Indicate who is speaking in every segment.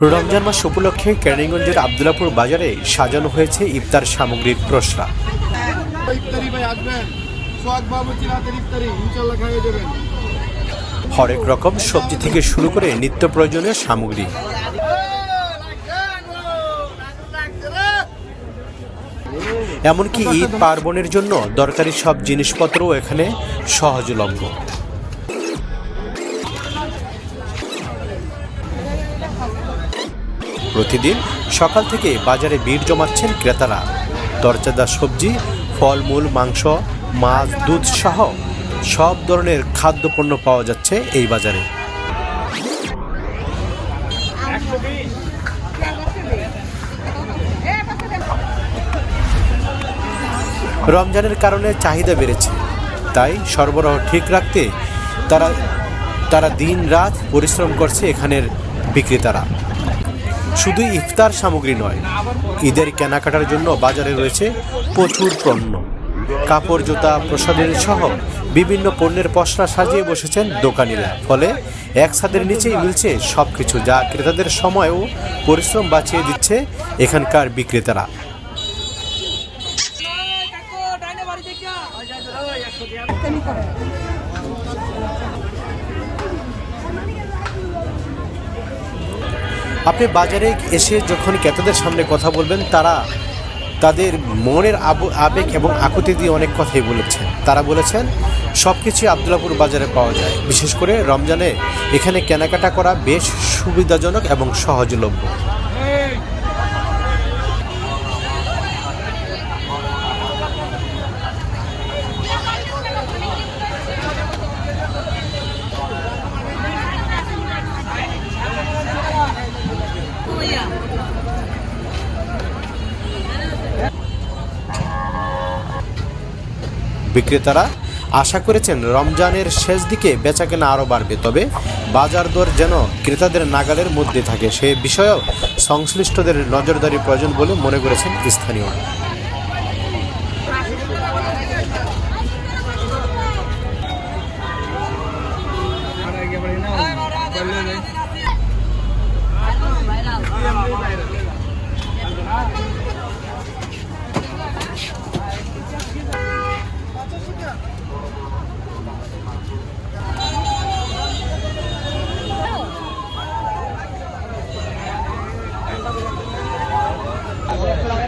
Speaker 1: রমজান মাস উপলক্ষে কেরানীগঞ্জের আবদুল্লাপুর বাজারে সাজানো হয়েছে ইফতার সামগ্রীর প্রসরা হরেক রকম সবজি থেকে শুরু করে নিত্য প্রয়োজনীয় সামগ্রী। এমনকি ঈদ পার্বণের জন্য দরকারি সব জিনিসপত্রও এখানে সহজলভ্য। প্রতিদিন সকাল থেকে বাজারে ভিড় জমাচ্ছেন ক্রেতারা। দরজাদা সবজি, ফলমূল, মাংস, মাছ, দুধ সহ সব ধরনের খাদ্যপণ্য পাওয়া যাচ্ছে এই বাজারে। রমজানের কারণে চাহিদা বেড়েছে। তাই সরবরাহ ঠিক রাখতে তারা তারা দিন রাত পরিশ্রম করছে এখানের বিক্রেতারা। শুধু ইফতার সামগ্রী নয়, ঈদের কেনাকাটার জন্য বাজারে রয়েছে প্রচুর পণ্য। কাপড়, জুতা প্রসাদের সহ বিভিন্ন পণ্যের পসরা সাজিয়ে বসেছেন দোকানিরা। ফলে এক ছাদের নিচেই মিলছে সব কিছু যা ক্রেতাদের সময় ও পরিশ্রম বাঁচিয়ে দিচ্ছে এখানকার বিক্রেতারা। আপনি বাজারে এসে যখন ক্রেতাদের সামনে কথা বলবেন, তারা তাদের মনের আব- আবেগ এবং আকুতি দিয়ে অনেক কথাই বলেছেন। তারা বলেছেন সব কিছুই আবদুল্লাপুর বাজারে পাওয়া যায়। বিশেষ করে রমজানে এখানে কেনাকাটা করা বেশ সুবিধাজনক এবং সহজলভ্য। বিক্রেতারা আশা করেছেন রমজানের শেষ দিকে বেচাকেনা আরও বাড়বে। তবে বাজার দর যেন ক্রেতাদের নাগালের মধ্যে থাকে, সে বিষয়েও সংশ্লিষ্টদের নজরদারি প্রয়োজন বলে মনে করেছেন স্থানীয়রা।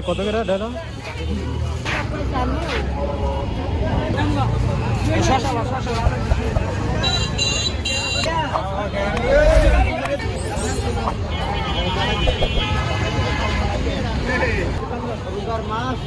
Speaker 1: কত করে দাদা
Speaker 2: মাছ